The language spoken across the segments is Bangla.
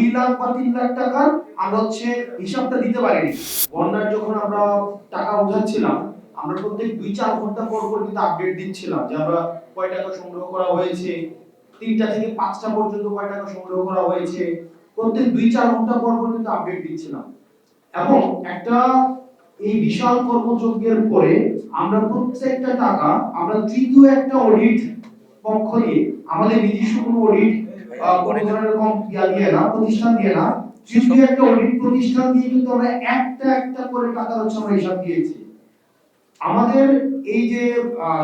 দুই লাখ বা তিন লাখ টাকার হচ্ছে হিসাবটা দিতে বন্যার যখন আমরা টাকা উঠাচ্ছিলাম, আমরা প্রত্যেক দুই চার ঘণ্টা পর পর কিন্তু আপডেট দিচ্ছিলাম যে আমরা কয় টাকা সংগ্রহ করা হয়েছে, তিনটা থেকে পাঁচটা পর্যন্ত কয় টাকা সংগ্রহ করা হয়েছে, প্রত্যেক দুই চার ঘণ্টা পর পর কিন্তু আপডেট দিচ্ছিলাম। এবং একটা এই বিশাল কর্মযজ্ঞের পরে আমরা প্রত্যেকটা টাকা, আমরা তৃতীয় একটা অডিট পক্ষ দিয়ে আমাদের নিজস্ব কোনো অডিট কোনো ধরনের কম ইয়া দিয়ে না প্রতিষ্ঠান দিয়ে না তৃতীয় একটা অডিট প্রতিষ্ঠান দিয়ে কিন্তু আমরা একটা একটা করে টাকা হচ্ছে আমরা হিসাব দিয়েছি। আমাদের এই যে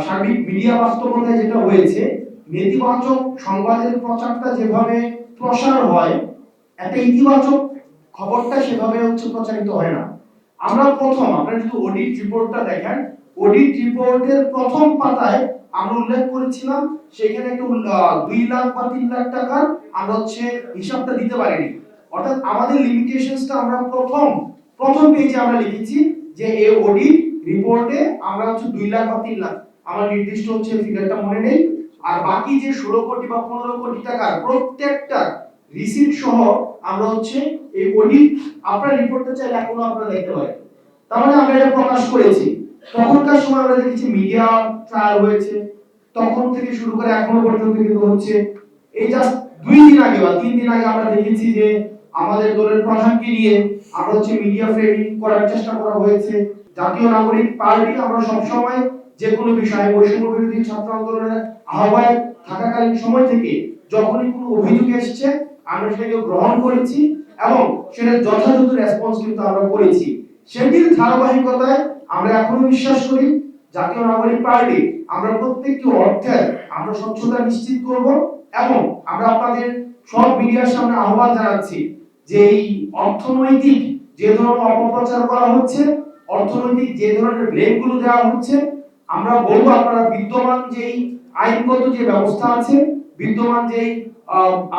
সার্বিক মিডিয়া বাস্তবতায় যেটা হয়েছে নেতিবাচক সংবাদের প্রচারটা যেভাবে প্রসার হয় একটা ইতিবাচক খবরটা সেভাবে হচ্ছে প্রচারিত হয় না। আমরা প্রথম আপনারা যদি অডিট রিপোর্টটা দেখেন অডিট রিপোর্টের প্রথম পাতায় আমরা উল্লেখ করেছিলাম, সেখানে একটা দুই লাখ বা তিন লাখ টাকার আমরা হচ্ছে হিসাবটা দিতে পারিনি। অর্থাৎ আমাদের লিমিটেশনসটা আমরা প্রথম প্রথম পেজে আমরা লিখেছি যে এ ওডি রিপোর্টে আমরা হচ্ছে দুই লাখ বা তিন লাখ। আমার নির্দিষ্ট হচ্ছে ফিগারটা মনে নেই। আর বাকি যে ষোলো কোটি বা পনেরো কোটি টাকার প্রত্যেকটা রিসিপ্ট সহ আমরা হচ্ছে এই অডিট আপনার রিপোর্টটা চাইলে এখনও আপনারা দেখতে পারেন। তার মানে আমরা এটা প্রকাশ করেছি। তখনকার সময় আমরা দেখেছি মিডিয়া ট্রায়াল হয়েছে। তখন থেকে শুরু করে এখনও পর্যন্ত কিন্তু হচ্ছে, এই জাস্ট দুই দিন আগে বা তিন দিন আগে আমরা দেখেছি যে আমাদের দলের প্রধানকে নিয়ে আমরা হচ্ছে মিডিয়া ফ্রেমিং করার চেষ্টা করা হয়েছে। জাতীয় নাগরিক পার্টি আমরা সবসময় যে কোনো বিষয়ে বৈষম্য বিরোধী ছাত্র আন্দোলনের আহ্বায়ক থাকাকালীন সময় থেকে যখনই কোনো অভিযোগ এসেছে, আমরা সেটাকে গ্রহণ করেছি এবং সেটা যথাযথ রেসপন্স কিন্তু আমরা করেছি। সেটির ধারাবাহিকতায় আমরা এখনও বিশ্বাস করি জাতীয় নাগরিক পার্টি, আমরা প্রত্যেকটি অর্থের আমরা স্বচ্ছতা নিশ্চিত করব এবং আমরা আপনাদের সব মিডিয়ার সামনে আহ্বান জানাচ্ছি যে এই অর্থনৈতিক যে ধরনের অপপ্রচার করা হচ্ছে, অর্থনৈতিক যে ধরনের ব্লেমগুলো দেওয়া হচ্ছে, আমরা বলব আপনারা বিদ্যমান যেই আইনগত যে ব্যবস্থা আছে, বিদ্যমান যেই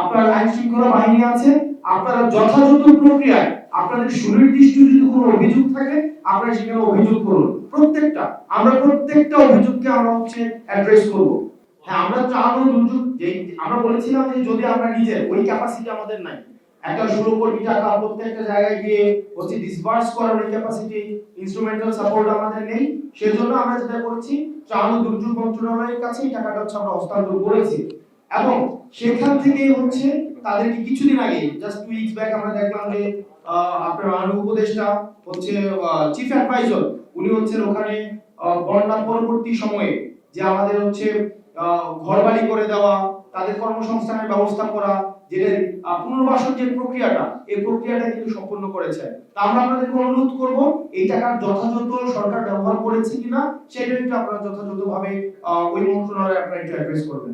আপনার আইন শৃঙ্খলা বাহিনী আছে, আপনারা যথাযথ প্রক্রিয়ায় আপনাদের সুনির্দিষ্ট যদি কোনো অভিযোগ থাকে, আপনারা সেখানে অভিযোগ করুন। প্রত্যেকটা, আমরা প্রত্যেকটা অভিযোগকে আমরা হচ্ছে অ্যাড্রেস করব। হ্যাঁ আমরা চালানো দুর্যোগ যে আমরা বলেছিলাম যে যদি আমরা নিজের, ওই ক্যাপাসিটি আমাদের নাই। একটা ষোলো কোটি টাকা প্রত্যেকটা জায়গায় গিয়ে হচ্ছে ডিসবার্স করার ওই ক্যাপাসিটি ইনস্ট্রুমেন্টাল সাপোর্ট আমাদের নেই। সেজন্য আমরা যেটা করেছি ত্রাণ দুর্যোগ মন্ত্রণালয়ের কাছে এই টাকাটা হচ্ছে আমরা হস্তান্তর করেছি। এবং সেখান থেকে হচ্ছে তাদেরকে কিছুদিন আগে জাস্ট টু উইকস ব্যাক আমরা দেখলাম যে আপনার মাননীয় উপদেষ্টা হচ্ছে চিফ অ্যাডভাইজার উনি হচ্ছেন ওখানে বন্যা পরবর্তী সময়ে যে আমাদের হচ্ছে ঘরবাড়ি করে দেওয়া, তাদের কর্মসংস্থানের ব্যবস্থা করা যেটা পুনর্বাসন যে প্রক্রিয়াটা, এই প্রক্রিয়াটা কিন্তু সম্পূর্ণ করেছে। তা আমরা আপনাদেরকে অনুরোধ করব, এই টাকার যথাযথ সরকার ব্যবহার করেছে কিনা, সেটা একটু আপনারা যথাযথভাবে ওই মন্ত্রণালয়ে আপনারা একটু অ্যাড্রেস করবেন।